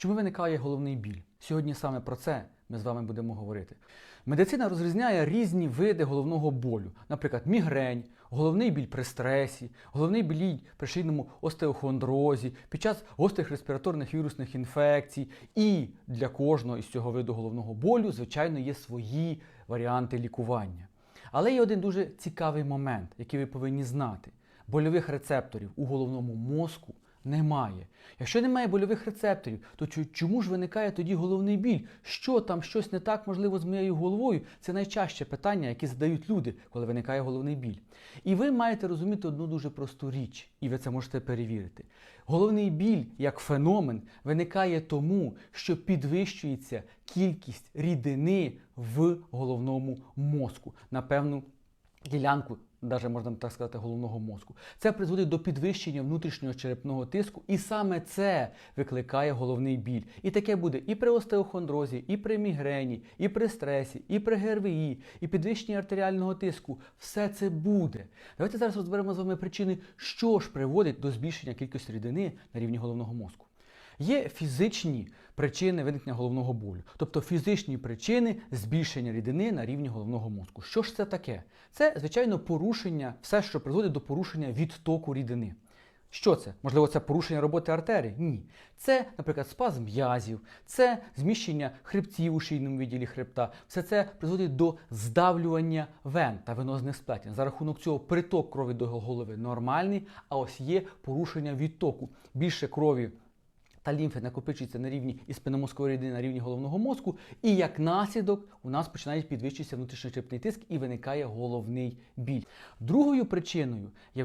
Чому виникає головний біль? Сьогодні саме про це ми з вами будемо говорити. Медицина розрізняє різні види головного болю, наприклад, мігрень, головний біль при стресі, головний біль при шийному остеохондрозі, під час гострих респіраторних вірусних інфекцій. І для кожного із цього виду головного болю, звичайно, є свої варіанти лікування. Але є один дуже цікавий момент, який ви повинні знати: больових рецепторів у головному мозку немає. Якщо немає больових рецепторів, то чому ж виникає тоді головний біль? Що там щось не так можливо з моєю головою? Це найчастіше питання, які задають люди, коли виникає головний біль. І ви маєте розуміти одну дуже просту річ, і ви це можете перевірити. Головний біль як феномен виникає тому, що підвищується кількість рідини в головному мозку на певну ділянку, навіть можна так сказати, головного мозку. Це призводить до підвищення внутрішнього черепного тиску, і саме це викликає головний біль. І таке буде і при остеохондрозі, і при мігрені, і при стресі, і при ГРВІ, і підвищенні артеріального тиску. Все це буде. Давайте зараз розберемо з вами причини, що ж приводить до збільшення кількості рідини на рівні головного мозку. Є фізичні причини виникнення головного болю, тобто фізичні причини збільшення рідини на рівні головного мозку. Що ж це таке? Це, звичайно, порушення, все, що призводить до порушення відтоку рідини. Що це? Можливо, це порушення роботи артерій? Ні. Це, наприклад, спазм м'язів, це зміщення хребців у шийному відділі хребта. Все це призводить до здавлювання вен та венозних сплетень. За рахунок цього приток крові до голови нормальний, а ось є порушення відтоку. Більше крові та лімфи накопичується на рівні і спинномозкової рідини на рівні головного мозку, і як наслідок у нас починає підвищитися внутрішньочерепний тиск і виникає головний біль. Другою причиною є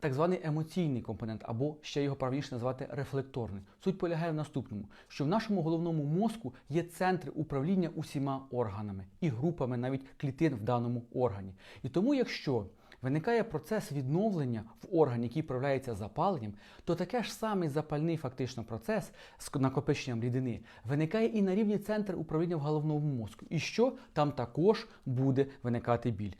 так званий емоційний компонент, або ще його правильніше назвати рефлекторний. Суть полягає в наступному: що в нашому головному мозку є центри управління усіма органами і групами навіть клітин в даному органі. І тому, якщо виникає процес відновлення в органі, який проявляється запаленням, то таке ж самий запальний фактично процес з накопиченням рідини виникає і на рівні центру управління в головному мозку. І що там також буде виникати біль.